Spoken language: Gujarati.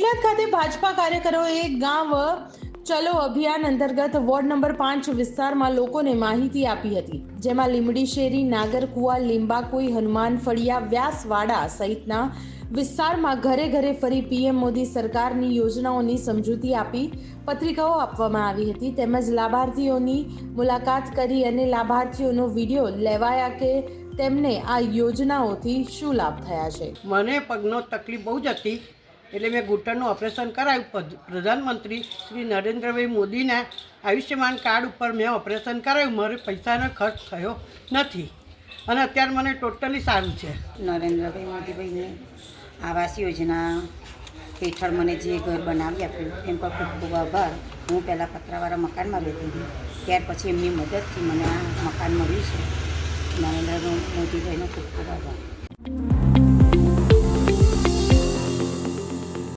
ખાતે ભાજપા કાર્યકરોએ ગામ ચલો અભિયાન અંતર્ગત વોર્ડ નંબર પાંચ વિસ્તારમાં લોકોને માહિતી આપી હતી. જેમાં લીમડી શેરી, નાગરકુવા, લીંબાકોઈ, હનુમાન ફળિયા, વ્યાસવાડા સહિતના વિસ્તારમાં ઘરે ઘરે ફરી પીએમ મોદી સરકારની યોજનાઓની સમજૂતી આપી પત્રિકાઓ આપવામાં આવી હતી. તેમજ લાભાર્થીઓની મુલાકાત કરી અને લાભાર્થીઓનો વીડિયો લેવાયા કે તેમને આ યોજનાઓથી શું લાભ થયા છે? મને પગનો તકલીફ બહુ જ હતી. એટલે મેં ઘૂંટણનું ઓપરેશન કરાવ્યું પ્રધાનમંત્રી શ્રી નરેન્દ્રભાઈ મોદીના આયુષ્યમાન કાર્ડ ઉપર મેં ઓપરેશન કરાવ્યું મારે પૈસાનો ખર્ચ થયો નથી. અને અત્યારે મને ટોટલી સારું છે. નરેન્દ્રભાઈ મોદીભાઈને આવાસ યોજના હેઠળ મને જે ઘર બનાવી આપ્યું, એમ પર ખૂબ ખૂબ આભાર. હું પહેલાં પતરાવાળા મકાનમાં રહેતી હતી. ત્યાર પછી એમની મદદથી મને આ મકાન મળ્યું છે. નરેન્દ્ર મોદીભાઈનો ખૂબ ખૂબ આભાર.